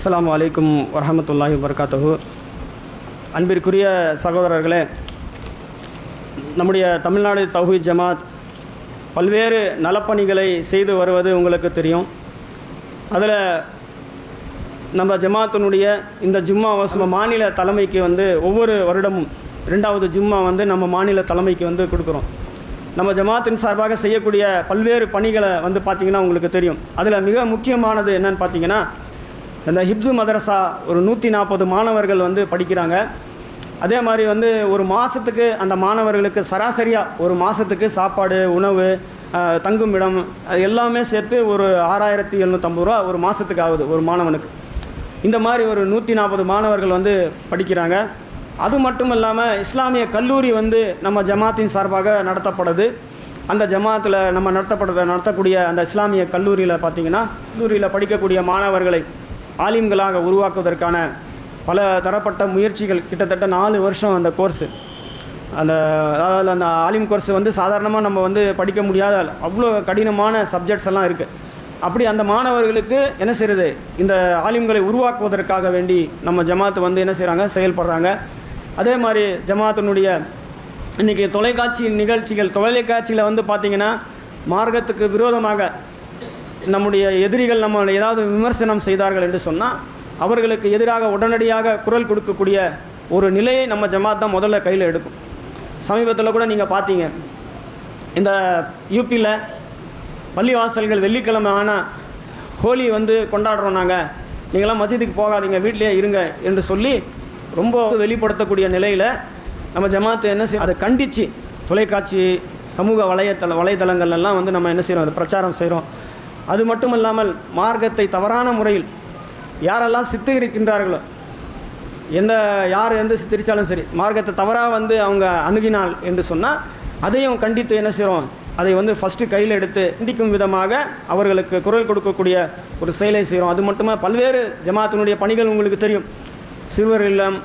அஸ்லாம் அலைக்கும் வரமத்துல்லாஹி வர்காத்தகு அன்பிற்குரிய சகோதரர்களே நம்முடைய தமிழ்நாடு தௌஹி ஜமாத் பல்வேறு நலப்பணிகளை செய்து வருவது உங்களுக்கு தெரியும். அதில் நம்ம ஜமாத்தினுடைய இந்த ஜும்மா வச மாநில தலைமைக்கு வந்து ஒவ்வொரு வருடமும் ரெண்டாவது ஜும்மா வந்து நம்ம மாநில தலைமைக்கு வந்து கொடுக்குறோம். நம்ம ஜமாத்தின் சார்பாக செய்யக்கூடிய பல்வேறு பணிகளை வந்து பார்த்திங்கன்னா உங்களுக்கு தெரியும். அதில் மிக முக்கியமானது என்னன்னு பார்த்தீங்கன்னா இந்த ஹிப்ஸு மதரசா ஒரு நூற்றி நாற்பது மாணவர்கள் வந்து படிக்கிறாங்க. அதே மாதிரி வந்து ஒரு மாதத்துக்கு அந்த மாணவர்களுக்கு சராசரியாக ஒரு மாதத்துக்கு சாப்பாடு உணவு தங்கும் இடம் அது எல்லாமே சேர்த்து ஒரு ஆறாயிரத்தி எழுநூற்றம்பது ரூபா ஒரு மாதத்துக்கு ஆகுது ஒரு மாணவனுக்கு. இந்த மாதிரி ஒரு நூற்றி நாற்பது மாணவர்கள் வந்து படிக்கிறாங்க. அது மட்டும் இல்லாமல் இஸ்லாமிய கல்லூரி வந்து நம்ம ஜமாத்தின் சார்பாக நடத்தப்படுது. அந்த ஜமாத்தில் நம்ம நடத்தப்படுற நடத்தக்கூடிய அந்த இஸ்லாமிய கல்லூரியில் பார்த்திங்கன்னா கல்லூரியில் படிக்கக்கூடிய மாணவர்களை ஆலிம்களாக உருவாக்குவதற்கான பல தரப்பட்ட முயற்சிகள் கிட்டத்தட்ட நாலு வருஷம் அந்த கோர்ஸு. அந்த அதாவது அந்த ஆலிம் கோர்ஸ் வந்து சாதாரணமாக நம்ம வந்து படிக்க முடியாத அவ்வளோ கடினமான சப்ஜெக்ட்ஸ் எல்லாம் இருக்குது அப்படி அந்த மாணவர்களுக்கு என்ன செய்கிறது இந்த ஆலிம்களை உருவாக்குவதற்காக வேண்டி நம்ம ஜமாத் வந்து என்ன செய்கிறாங்க செயல்படுறாங்க. அதே மாதிரி ஜமாத்தினுடைய இன்றைக்கி தொலைக்காட்சி நிகழ்ச்சிகள் தொலைக்காட்சியில் வந்து பார்த்திங்கன்னா மார்க்கத்துக்கு விரோதமாக நம்முடைய எதிரிகள் நம்ம ஏதாவது விமர்சனம் செய்தார்கள் என்று சொன்னால் அவர்களுக்கு எதிராக உடனடியாக குரல் கொடுக்கக்கூடிய ஒரு நிலையை நம்ம ஜமாத் தான் முதல்ல கையில் எடுக்கும். சமீபத்தில் கூட நீங்கள் பார்த்தீங்க இந்த யூபியில் பள்ளிவாசல்கள் வெள்ளிக்கிழமை ஆனால் ஹோலி வந்து கொண்டாடுறோம் நாங்கள் நீங்களாம் மஸ்ஜிதுக்கு போகாதீங்க வீட்டிலேயே இருங்க என்று சொல்லி ரொம்ப வெளிப்படுத்தக்கூடிய நிலையில் நம்ம ஜமாத்து என்ன செய்ய அதை கண்டித்து தொலைக்காட்சி சமூக வலையத்தள வலைதளங்கள் எல்லாம் வந்து நம்ம என்ன செய்கிறோம் அதை பிரச்சாரம் செய்கிறோம் அது மட்டும் இல்லாமல் மார்க்கத்தை தவறான முறையில் யாரெல்லாம் சித்தரிக்கின்றார்களோ எந்த யார் எந்த சித்தரித்தாலும் சரி மார்க்கத்தை தவறாக வந்து அவங்க அணுகினால் என்று சொன்னால் அதையும் கண்டித்து என்ன செய்கிறோம் அதை வந்து ஃபஸ்ட்டு கையில் எடுத்து கண்டிக்கும் விதமாக அவர்களுக்கு குரல் கொடுக்கக்கூடிய ஒரு செயலை செய்கிறோம் அது மட்டுமே பல்வேறு ஜமாத்தினுடைய பணிகள் உங்களுக்கு தெரியும். சிறுவர் இல்லம்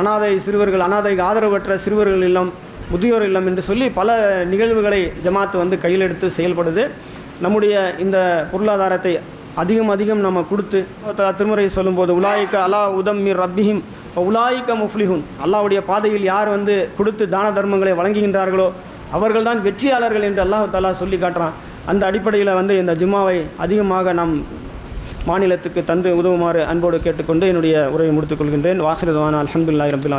அனாதை சிறுவர்கள் அனாதைக்கு ஆதரவற்ற சிறுவர்கள் இல்லம் முதியோர் இல்லம் என்று சொல்லி பல நிகழ்வுகளை ஜமாத்து வந்து கையில் எடுத்து செயல்படுது. நம்முடைய இந்த பொருளாதாரத்தை அதிகம் அதிகம் நம்ம கொடுத்து திருமுறை சொல்லும்போது உலாய்க்க அலா உதம் மீர் ரப்பிஹிம் உலாய்க்க முஃப்லிஹுன். அல்லாஹ்வுடைய பாதையில் யார் வந்து கொடுத்து தான தர்மங்களை வழங்குகின்றார்களோ அவர்கள்தான் வெற்றியாளர்கள் என்று அல்லாஹ் தாலா சொல்லி காட்டுறான். அந்த அடிப்படையில் வந்து இந்த ஜும்மாவை அதிகமாக நாம் மாநிலத்துக்கு தந்து உதவுமாறு அன்போடு கேட்டுக்கொண்டு என்னுடைய உரையை முடித்துக் கொள்கின்றேன். வாஹிரதுவான அலமதுல்லாஹி ரபில்